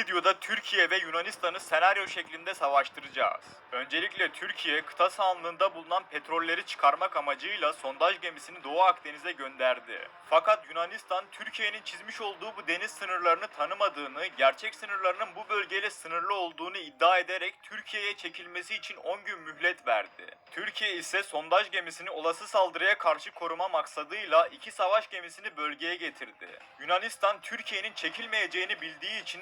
videoda Türkiye ve Yunanistan'ı senaryo şeklinde savaştıracağız. Öncelikle Türkiye kıta sahanlığında bulunan petrolleri çıkarmak amacıyla sondaj gemisini Doğu Akdeniz'e gönderdi. Fakat Yunanistan Türkiye'nin çizmiş olduğu bu deniz sınırlarını tanımadığını, gerçek sınırlarının bu bölgeyle sınırlı olduğunu iddia ederek Türkiye'ye çekilmesi için 10 gün mühlet verdi. Türkiye ise sondaj gemisini olası saldırıya karşı koruma maksadıyla iki savaş gemisini bölgeye getirdi. Yunanistan Türkiye'nin çekilmeyeceğini bildiği için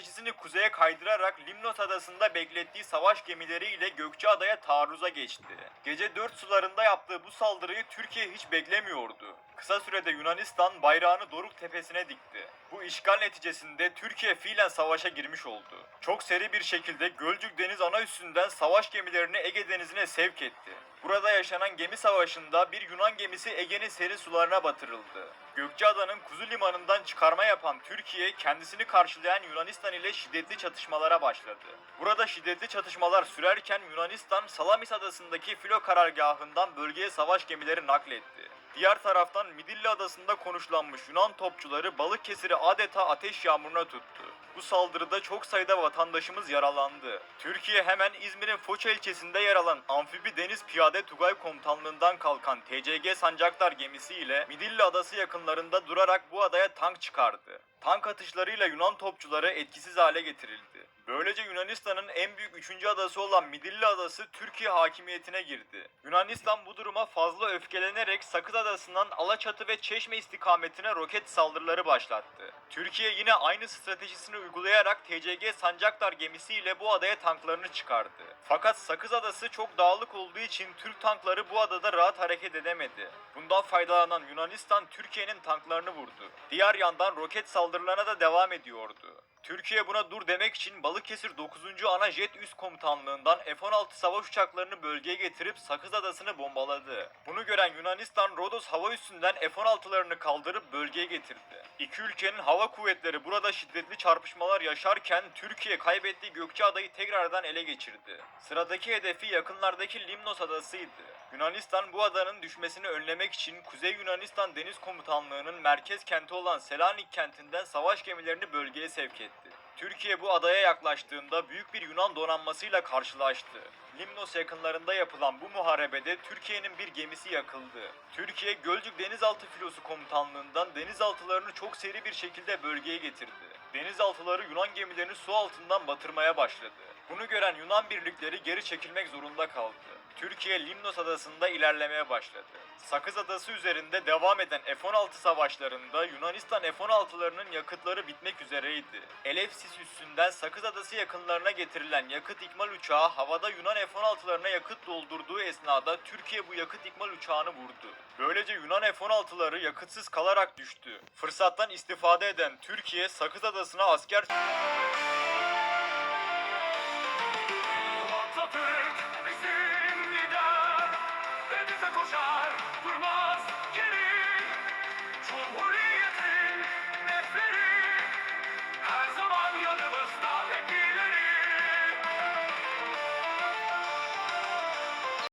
stratejisini kuzeye kaydırarak Limnos adasında beklettiği savaş gemileriyle Gökçeada'ya taarruza geçti. Gece 4 sularında yaptığı bu saldırıyı Türkiye hiç beklemiyordu. Kısa sürede Yunanistan bayrağını Doruk tepesine dikti. Bu işgal neticesinde Türkiye fiilen savaşa girmiş oldu. Çok seri bir şekilde Gölcük Deniz ana üssünden savaş gemilerini Ege Denizi'ne sevk etti. Burada yaşanan gemi savaşında bir Yunan gemisi Ege'nin serin sularına batırıldı. Gökçeada'nın Kuzu Limanı'ndan çıkarma yapan Türkiye kendisini karşılayan Yunanistan ile şiddetli çatışmalara başladı. Burada şiddetli çatışmalar sürerken Yunanistan Salamis adasındaki filo karargahından bölgeye savaş gemileri nakletti. Diğer taraftan Midilli adasında konuşlanmış Yunan topçuları Balıkesir'i adeta ateş yağmuruna tuttu. Bu saldırıda çok sayıda vatandaşımız yaralandı. Türkiye hemen İzmir'in Foça ilçesinde yer alan Amfibi Deniz Piyade Tugay Komutanlığından kalkan TCG Sancaktar gemisiyle Midilli adası yakınlarında durarak bu adaya tank çıkardı. Tank atışlarıyla Yunan topçuları etkisiz hale getirildi. Böylece Yunanistan'ın en büyük üçüncü adası olan Midilli Adası Türkiye hakimiyetine girdi. Yunanistan bu duruma fazla öfkelenerek Sakız Adası'ndan Alaçatı ve Çeşme istikametine roket saldırıları başlattı. Türkiye yine aynı stratejisini uygulayarak TCG Sancaktar gemisiyle bu adaya tanklarını çıkardı. Fakat Sakız Adası çok dağlık olduğu için Türk tankları bu adada rahat hareket edemedi. Bundan faydalanan Yunanistan Türkiye'nin tanklarını vurdu. Diğer yandan roket saldırılarına da devam ediyordu. Türkiye buna dur demek için Balıkesir 9. Ana Jet Üst Komutanlığından F-16 savaş uçaklarını bölgeye getirip Sakız Adası'nı bombaladı. Bunu gören Yunanistan Rodos hava üssünden F-16'larını kaldırıp bölgeye getirdi. İki ülkenin hava kuvvetleri burada şiddetli çarpışmalar yaşarken Türkiye kaybettiği Gökçeada'yı tekrardan ele geçirdi. Sıradaki hedefi yakınlardaki Limnos adasıydı. Yunanistan bu adanın düşmesini önlemek için Kuzey Yunanistan Deniz Komutanlığı'nın merkez kenti olan Selanik kentinden savaş gemilerini bölgeye sevk etti. Türkiye bu adaya yaklaştığında büyük bir Yunan donanmasıyla karşılaştı. Limnos yakınlarında yapılan bu muharebede Türkiye'nin bir gemisi yakıldı. Türkiye Gölcük Denizaltı Filosu Komutanlığından denizaltılarını çok seri bir şekilde bölgeye getirdi. Denizaltıları Yunan gemilerini su altından batırmaya başladı. Bunu gören Yunan birlikleri geri çekilmek zorunda kaldı. Türkiye Limnos adasında ilerlemeye başladı. Sakız adası üzerinde devam eden F-16 savaşlarında Yunanistan F-16'larının yakıtları bitmek üzereydi. Elefsis üssünden Sakız adası yakınlarına getirilen yakıt ikmal uçağı havada Yunan F-16'larına yakıt doldurduğu esnada Türkiye bu yakıt ikmal uçağını vurdu. Böylece Yunan F-16'ları yakıtsız kalarak düştü. Fırsattan istifade eden Türkiye Sakız adasına asker